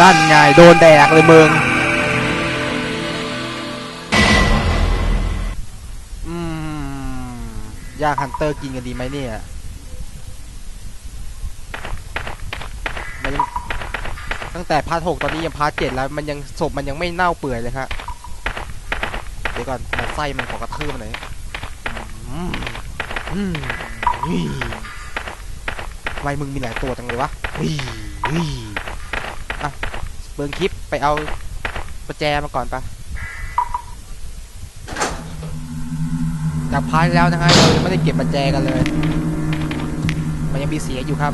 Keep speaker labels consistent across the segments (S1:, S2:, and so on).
S1: นั่นไงโดนแดกเลยมึงอืมยากฮันเตอร์กินกันดีไหมเนี่ยมันยังตั้งแต่พาร์ทหกตอนนี้ยังพาร์ทเจ็ดแล้วมันยังศพมันยังไม่เน่าเปื่อยเลยครับเดี๋ยวก่อนมาไส้มันขอกระทืบมันหน่อยอืมอืมทำไมมึงมีหลายตัวจังเลยวะ เบิร์คลิปไปเอาประแจมาก่อนปะจากพาร์ทแล้วนะฮะเรายังไม่ได้เก็บปัจแจกันเลย มันยังมีเสียอยู่ครับ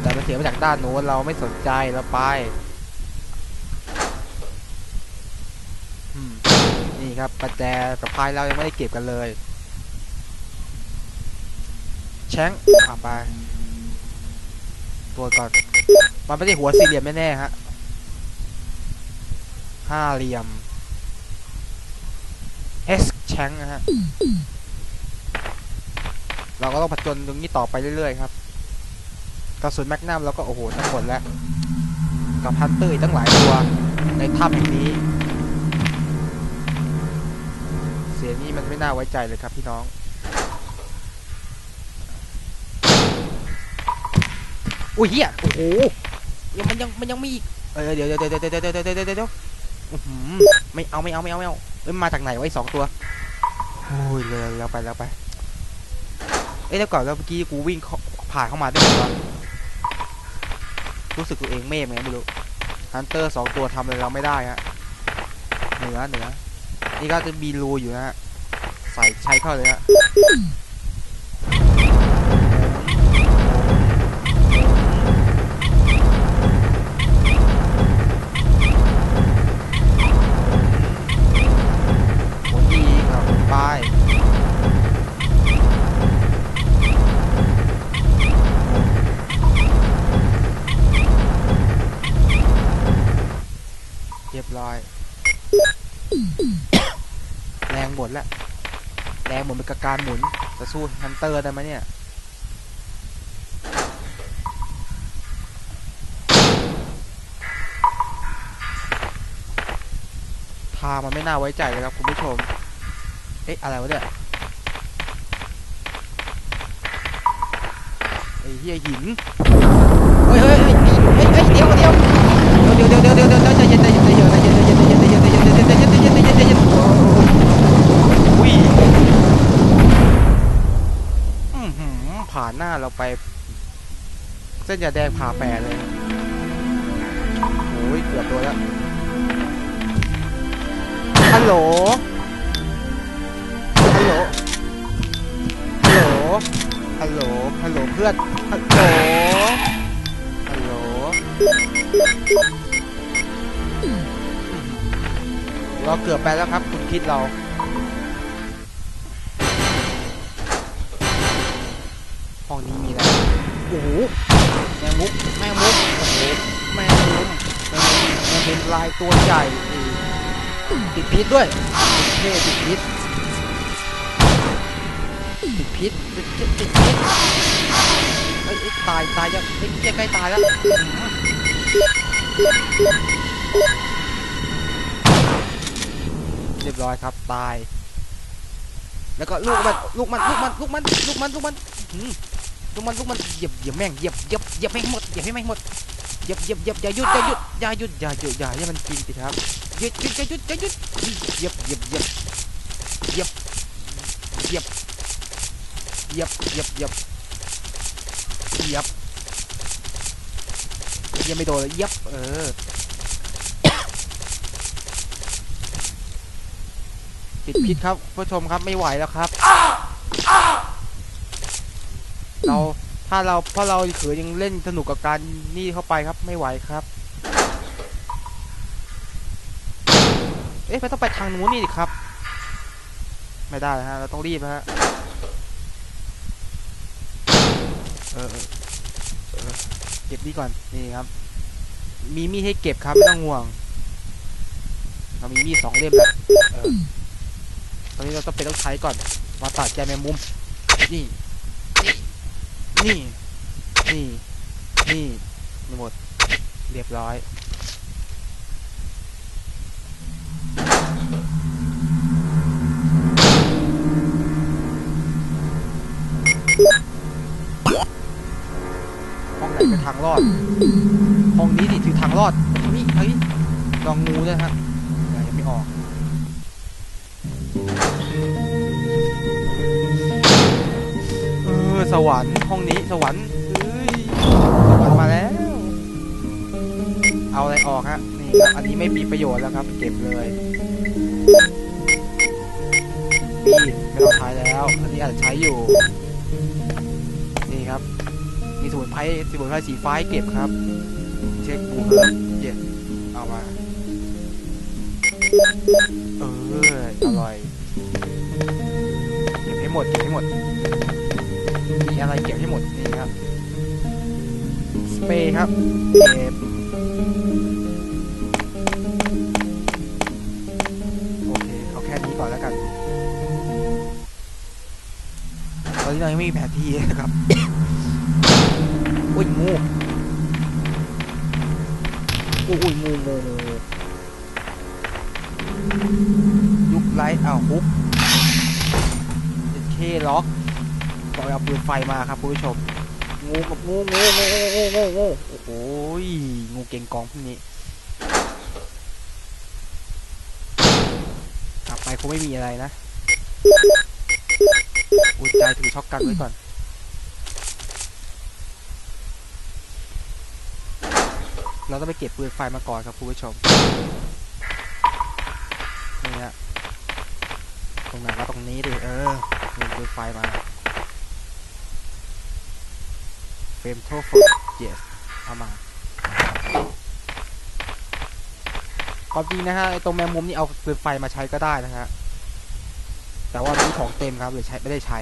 S1: แต่มันเสียมาจากด้านโน้นเราไม่สนใจเราไปนี่ครับปัจแจกับพาร์ทที่เรายังไม่ได้เก็บกันเลยแชงอะไปตัวก่อนมันไม่ได้หัวสี่เหลี่ยมแน่ๆฮะ ห้าเหลี่ยม S แชงนะฮะ เราก็ต้องผจญตรงนี้ต่อไปเรื่อยๆครับ กระสุนแมกนัมเราก็โอ้โหทั้งหมดแล้ว กับฮันเตอร์อีกตั้งหลายตัว ในถ้ำนี้ เสียงนี้มันไม่น่าไว้ใจเลยครับพี่น้องอุ้ยเฮียโอ้โหยังมันยังมันยังมีอีกเออเดี๋ยวเดี๋ยวเดี๋ยวเดี๋ยวเดี๋ยวเดี๋ยว อื้อหือไม่เอาไม่เอาไม่เอาไม่เอาเอ้ยมาจากไหนวะไอ้สองตัวโอ้ยเลยแล้วไปแล้วไป เอ้ยแล้วก่อนแล้วเมื่อกี้กูวิ่งเข้าผ่านเข้ามาได้ไงวะรู้สึกตัวเองเมฆไงไม่รู้ฮันเตอร์สองตัวทำอะไรเราไม่ได้ฮะเหนือเหนือนี่ก็จะมีรูอยู่นะฮะใส่ใช้เข้าเลยฮะ แรงหมดแล้วแรงหมดเป็นกการหมุนจะสู้ฮันเตอร์ได้ไหมเนี่ยทามันไม่น่าไว้ใจเลยครับคุณผู้ชม เอ๊ะ อะไรวะเนี่ยไอ้เหี้ยหินเฮ้ยเฮ้ยเฮ้ยเฮ้ยเฮ้ยเดี๋ยวเดี๋ยวเดี๋ยวเดี๋ยวเดี๋ยวเดี๋ยวเดี๋ยวใจเย็นใจเย็นใจเย็นใจเย็นใจเย็นใจเย็นใจเย็นใจเย็นใจเย็นใจเย็นานหน้าเราไป เส้นยาแดงผ่าแปรเลยโอ้ยเกือบตัวแล้วฮัลโหลฮัลโหลฮัลโหลฮัลโหลฮัลโหลเพื่อนฮัลโหลฮัลโหลเราเกือบไปแล้วครับ คุณคิดเรา ห้องนี้มีอะไรโอ้โหแมงมุกแมงมุกโอ้โหแมงมุมแมงมุมแมงเป็นลายตัวใหญ่อีกติดพิษด้วยเท่ติดพิษติดพิษติดพิษติดพิษเอ้ยตายตายยังเอ้ยใกล้ตายแล้วเรียบร้อยครับตาย แล้วก็ลูกมันลูกมันลูกมันลูกมันลูกมันลูกมัน ลูกมันลูกมันเหยียบเหยียบแม่งเหยียบเหยียบเหยียบให้หมดเหยียบให้แม่งหมดเหยียบเหยียบเหยียบอย่าหยุดอย่าหยุดอย่าหยุดอย่าหยุดอย่าให้มันกินสิครับหยุดหยุดอย่าหยุดหยุดหยุดเหยียบเหยียบเหยียบเหยียบเหยียบเหยียบเหยียบเหยียบเหยียบเหยียบไม่โดนเลยเหยียบเออติดพิษครับผู้ชมครับไม่ไหวแล้วครับ เราถ้าเราเพราะเราเขือยังเล่นสนุกกับการนี่เข้าไปครับไม่ไหวครับ เอ๊ะไม่ต้องไปทางนู้นนี่ดิครับ ไม่ได้ฮะเราต้องรีบฮะเออเก็บนี่ก่อนนี่ครับ มีมีดให้เก็บครับไม่ต้องห่วงเรามีมีดสองเล่มแล้วออตอนนี้เราต้องเป็นต้องใช้ก่อนมาตัดแกแมงมุมนี่ นี่ นี่ นี่หมด เรียบร้อย ห้องไหนเป็นทางรอด ห้องนี้ดิคือทางรอดนี่เฮ้ยลองงูด้วยครับ สวรรค์ห้องนี้สวรรค์เอ้ยสวรรค์มาแล้ว เอาอะไรออกฮะนี่ครับอันนี้ไม่มีประโยชน์แล้วครับ เก็บเลยมีดไม่ต้องใช้แล้ว อันนี้อาจจะใช้อยู่ นี่ครับ มีสมุนไพรสมุนไพรสีฟ้าให้เก็บครับ เช็คบูเฮิร์บเย็ดเอามา เอออร่อย เก็บให้หมด เก็บให้หมด อะไรเก็บให้หมดนี่ครับสเปรย์ครับเก็บโอเคเอาแค่นี้ก่อนแล้วกันตอนนี้เรายังไม่มีแผนที่นะครับอุ้ยงูอุ้ยอุ้ยงูงูยุกไลท์อ้าวฮุกเคล็อก บอกเอาปืนไฟมาครับคุณผู้ชม งูกับงูงูงูงูงูงูโอ้โหยงูเก่งกองพวกนี้กลับไปคงไม่มีอะไรนะอุ่นใจถือช็อกกันไว้ก่อนเราต้องไปเก็บปืนไฟมาก่อนครับคุณผู้ชมนี่ฮะตรงไหนก็ตรงนี้ดิเออมีปืนไฟมา เฟรมโทฟ yes เอามาความจริงนะฮะตรงแมงมุมนี่เอาปืนไฟมาใช้ก็ได้นะฮะ แต่ว่ามีของเต็มครับเลยใช้ไม่ได้ใช้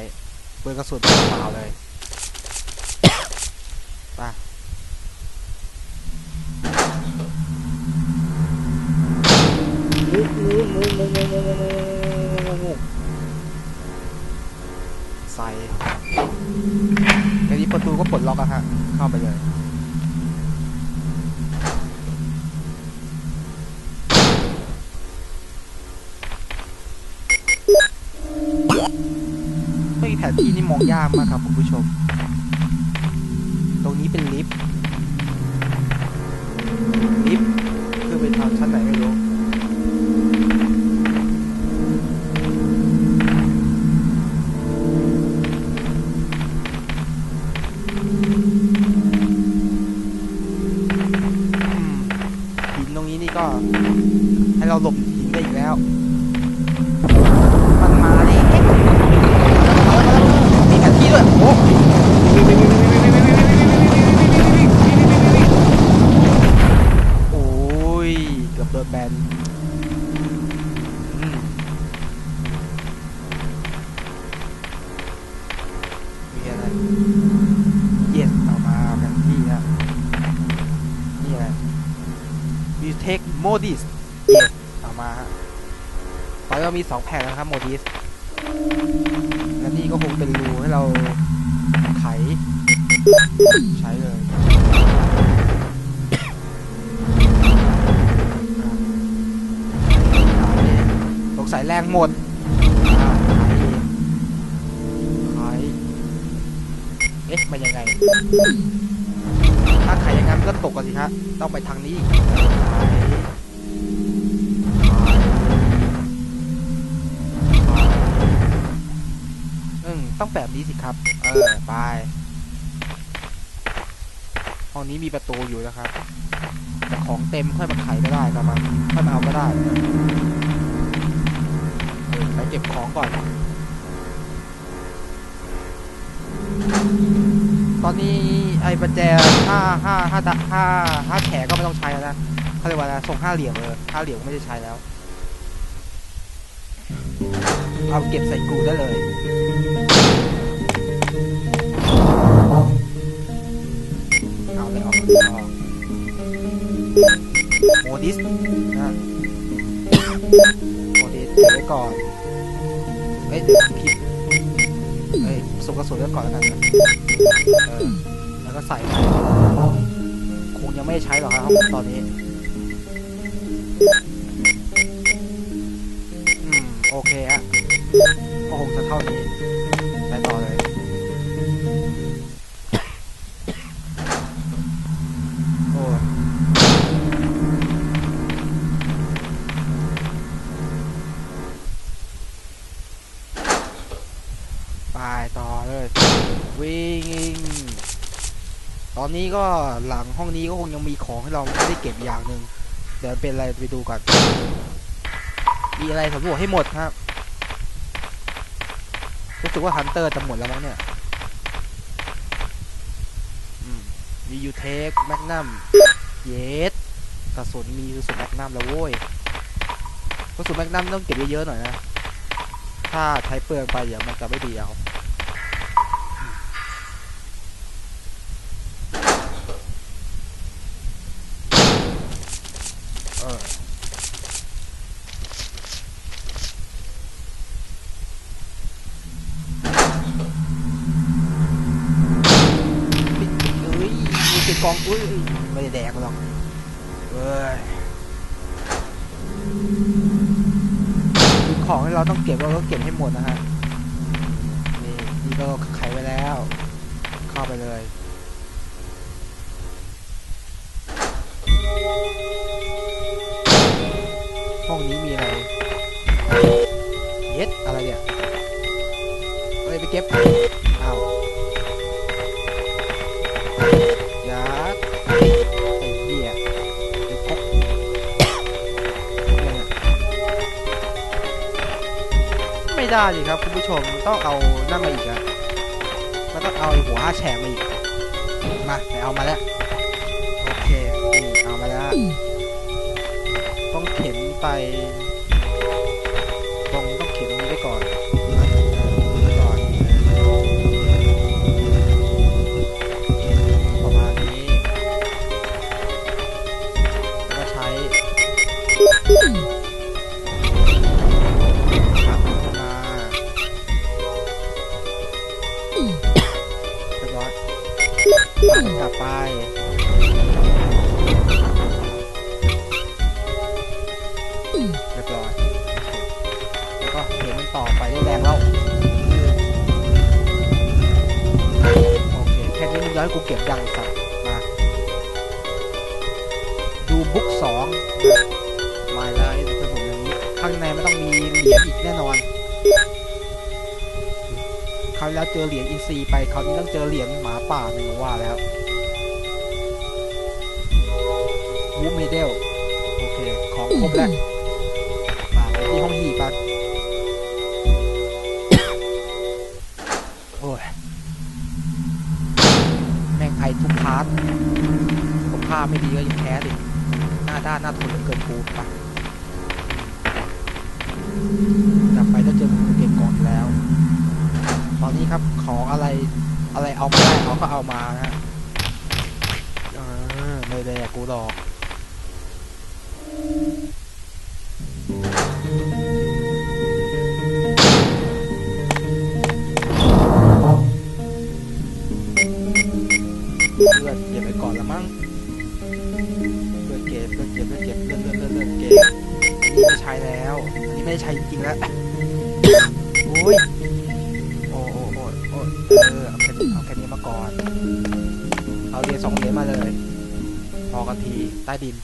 S1: ปืนกระสุนเปล่าเลยไป ล็อกอะฮะ เข้าไปเลยไม่มีแผนที่นี่มองยากมากครับคุณผู้ชม ตรงนี้เป็นลิฟต์ ลิฟต์คือไปทางชั้นไหนไม่รู้ สองแผ่นแล้วครับ modis และนี่ก็คงเป็นรูให้เราไขใช้เลยอะสงสัยแรงหมดไขเอ๊ะมันยังไง ถ้าไขอย่างนั้นก็ตกกันสิฮะต้องไปทางนี้อืม ต้องแบบนี้สิครับ เออไปห้องนี้มีประตูอยู่นะครับแต่ของเต็มค่อยมาไขก็ได้ประมาค่อยมาเอาก็ได้ไปเก็บของก่อน ตอนนี้ไอ้ประแจห้าห้าห้าดะห้าห้าแฉก็ไม่ต้องใช้แล้วนะเขาเรียกว่าอะไรส่งห้าเหลี่ยมเออห้าเหลี่ยมก็ไม่ได้ใช้แล้ว เอาเก็บใส่กูได้เลย เอาเลยออกออกโมดิสนะโมดิสเก็บไว้ก่อน เฮ้ยเดี๋ยวผิดเฮ้ยส่งกระสุนไว้ก่อนแล้วกันนะเออแล้วก็ใส่ไปคงยังไม่ใช้หรอกครับตอนนี้อืมโอเคอะก็คงจะเท่านี้ ต่อเลย วิ่ง ตอนนี้ก็หลังห้องนี้ก็คงยังมีของให้เราไม่ได้เก็บอย่างหนึ่งเดี๋ยวเป็นอะไรไปดูก่อน มีอะไรสำรวจให้หมดครับ รู้สึกว่าฮันเตอร์จะหมดแล้วมั้งเนี่ยมมียูเทคแมกนัมเยสกระสุนมีกระสุนแมกนัมแล้วโว้ยกระสุนแมกนัมต้องเก็บเยอะๆหน่อยนะ ถ้าใช้เปลืองไปเดี๋ยวมันจะไม่ดีเอา กหรอกเอ้ยมีของที่เราต้องเก็บเราก็เก็บให้หมดนะฮะ นี่นี่ก็ไขไว้แล้ว เข้าไปเลย ห้องนี้มีอะไร เย็ดอะไรเนี่ยเอ้ยไปเก็บ ได้สิครับคุณผู้ชมต้องเอานั่นมาอีกอะมันต้องเอาหัวห้าแฉกมาอีก มาไปเอามาแล้ว โอเคนี่เอามาแล้ว ต้องเข็นไป กูเก็บยังไอ้สัตว์มาดูบุ๊กสองมาแล้วไอ้สมุนอย่างนี้ข้างในมันต้องมีเหรียญอีกแน่นอนคราวแล้วเจอเหรียญอินซีย์ไปคราวนี้ต้องเจอเหรียญหมาป่าหนึ่งว่าแล้ววูเมเดลโอเคของครบแล้วมาไปที่ห้องหีบกัน พาร์ทผมภาพไม่ดีก็ยังแพ้ดิหน้าด้านหน้าทนเหลือเกินปูไปกลับไปถ้าเจอมือเก็บก่อนแล้ว ตอนนี้ครับของอะไรอะไรเอาไม่ได้เขาก็เอามานะเออไม่ได้กูหรอก ต้ดิน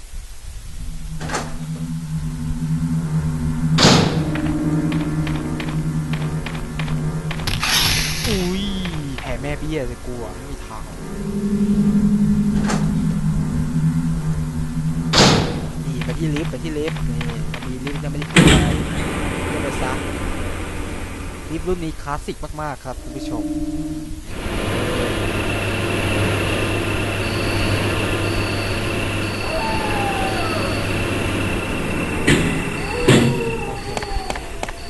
S1: อุ้ยแผ่แม่เบี้ยเลยกูอะไม่มีทางนี่ไปที่ลิฟต์ไปที่ลิฟต์นี่มันมีลิฟต์ยังไม่ได้ขึ้นไปขึ้นไปซะลิฟต์รุ่นนี้คลาสสิกมาก ๆ ครับ คุณผู้ชม โอเค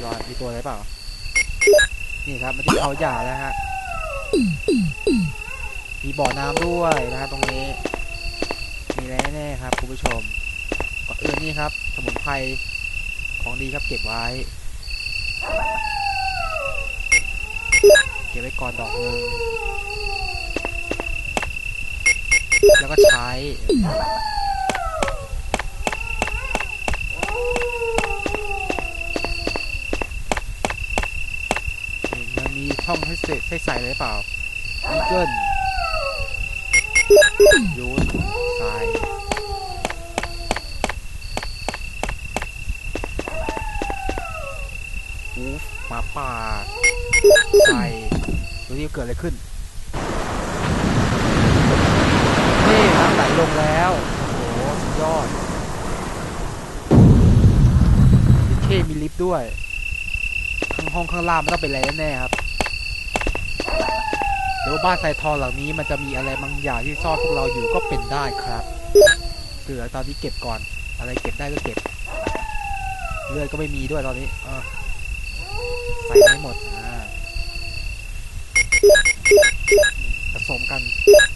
S1: รอ มีตัวอะไรเปล่า นี่ครับมาที่เขาหย่าแล้วฮะ มีบ่อน้ำด้วยนะฮะตรงนี้ มีอะไรแน่ๆครับคุณผู้ชมก่อนอื่นนี่ครับ สมุนไพรของดีครับเก็บไว้ เก็บไว้ก่อนดอกหนึ่งแล้วก็ใช้นี่มันมี ช่องให้เสให้ใส่เลยเปล่า Google ยูนใส่อูฟหมาป่าใส่ดูที่เกิดอะไรขึ้นนี่น้ำไหลลงแล้วโอ้โหสุดยอดมีเคมีลิฟต์ด้วย ข้างห้องข้างล่างมันต้องเป็นอะไรแน่ครับ เดี๋ยวบ้านไซทองหลังนี้มันจะมีอะไรบางอย่างที่ซ่อนพวกเราอยู่ก็เป็นได้ครับเสือตอนนี้เก็บก่อน อะไรเก็บได้ก็เก็บ เลือดก็ไม่มีด้วยตอนนี้เออใส่ไม่หมดผสมกัน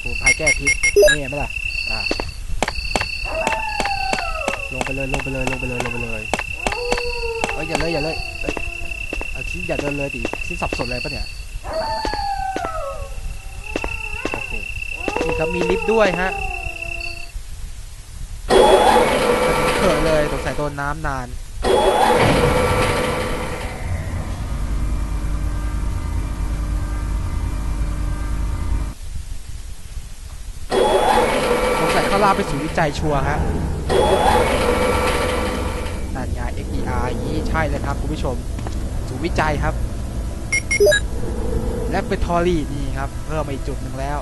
S1: สมุนไพรแก้พิษนี่เห็นไหมล่ะอ่าลงไปเลยลงไปเลยลงไปเลยลงไปเลยเอ้ยอย่าเลยอย่าเลยเอ้ยเอาชิ้นอย่าเดินเลยดิชิ้นสับสนเลยปะเนี่ยโอเค นี่ครับมีลิฟต์ด้วยฮะเขินเลยสงสัยโดนน้ำนานสงสัยเขาลาไปสู่วิจัยชัวร์ฮะนั่นไง XDR ย่างนี้ใช่เลยครับคุณผู้ชม สู่วิจัยครับ และเปทอรี่นี่ครับ เพิ่มมาอีกจุดหนึ่งแล้ว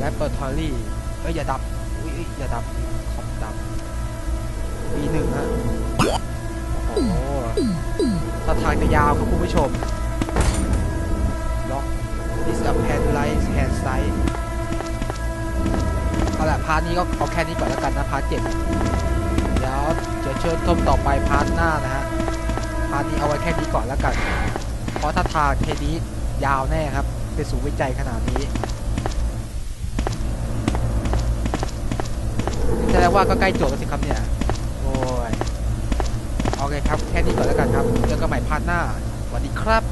S1: และเปอร์ทอรี่เอ้ยอย่าดับอุ้ยอย่าดับคอมดับปีหนึ่งฮะโอ้โหถ้าทางจะยาวครับคุณผู้ชมล็อก this a pen light hand sight เอาละพาร์ทนี้ก็เอาแค่นี้ก่อนแล้วกันนะพาร์ทเจ็ดเดี๋ยวจะเชิญชมต่อไปพาร์ทหน้านะฮะพาร์ทนี้เอาไว้แค่นี้ก่อนแล้วกัน เพราะถ้าทางแค่นี้ยาวแน่ครับเป็นสูงวิจัยขนาดนี้ แสดงว่าก็ใกล้จบแล้วสิครับเนี่ย โอ้ย โอเคครับ แค่นี้ก่อนแล้วกันครับ เจอกันใหม่พาร์ทหน้าสวัสดีครับ